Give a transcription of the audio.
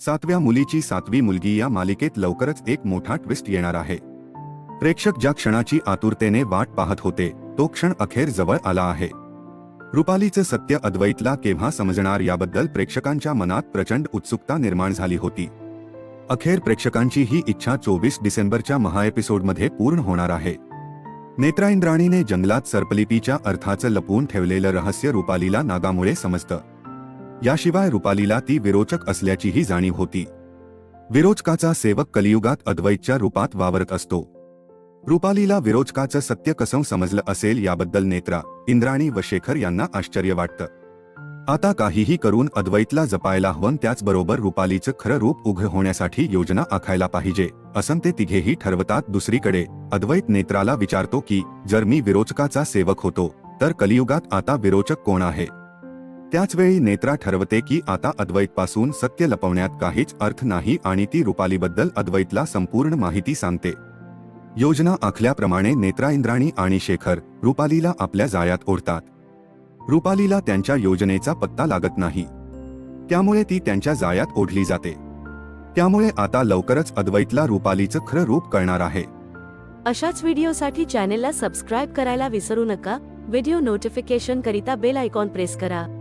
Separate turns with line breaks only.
सातव्या मुलीची सातवी मुलगी या मालिकेत लवकरच एक मोठा ट्विस्ट येणार आहे. प्रेक्षक ज्या क्षणाची आतुरतेने वाट पाहत होते तो क्षण अखेर जवळ आला आहे. रुपालीचं सत्य अद्वैतला केव्हा समजणार याबद्दल प्रेक्षकांच्या मनात प्रचंड उत्सुकता निर्माण झाली होती. अखेर प्रेक्षकांची ही इच्छा चोवीस डिसेंबरच्या महाएपिसोडमध्ये पूर्ण होणार आहे. नेत्राइंद्राणीने जंगलात सर्पलिपीच्या अर्थाचं लपवून ठेवलेलं रहस्य रुपालीला नागामुळे समजतं. याशिवाय रुपालीला ती विरोचक असल्याचीही जाणीव होती. विरोचकाचा सेवक कलियुगात अद्वैतच्या रूपात वावरत असतो. रुपालीला विरोचकाचं सत्य कसं समजलं असेल याबद्दल नेत्रा इंद्राणी व शेखर यांना आश्चर्य वाटतं. आता काहीही करून अद्वैतला जपायला हवं त्याचबरोबर रुपालीचं खरं रूप उघड होण्यासाठी योजना आखायला पाहिजे असं ते तिघेही ठरवतात. दुसरीकडे अद्वैत नेत्राला विचारतो की जर मी विरोचकाचा सेवक होतो तर कलियुगात आता विरोचक कोण आहे? त्याचवेळी नेत्रा ठरवते की आता अद्वैतपासून सत्य लपवण्यात काहीच अर्थ नाही आणि ती रुपालीबद्दल अद्वैतला संपूर्ण माहिती सांगते. योजना आखल्याप्रमाणे नेत्रा इंद्राणी आणि शेखर रुपालीला आपल्या जाळ्यात ओढतात. रुपालीला त्यांच्या योजनेचा पत्ता लागत नाही. त्यामुळे ती त्यांच्या जाळ्यात ओढली जाते. त्यामुळे आता लवकरच अद्वैतला रुपालीचं खरं रूप कळणार आहे.
अशाच व्हिडिओसाठी चॅनेलला सबस्क्राईब करायला विसरू नका. व्हिडिओ नोटिफिकेशन करिता बेल आयकॉन प्रेस करा.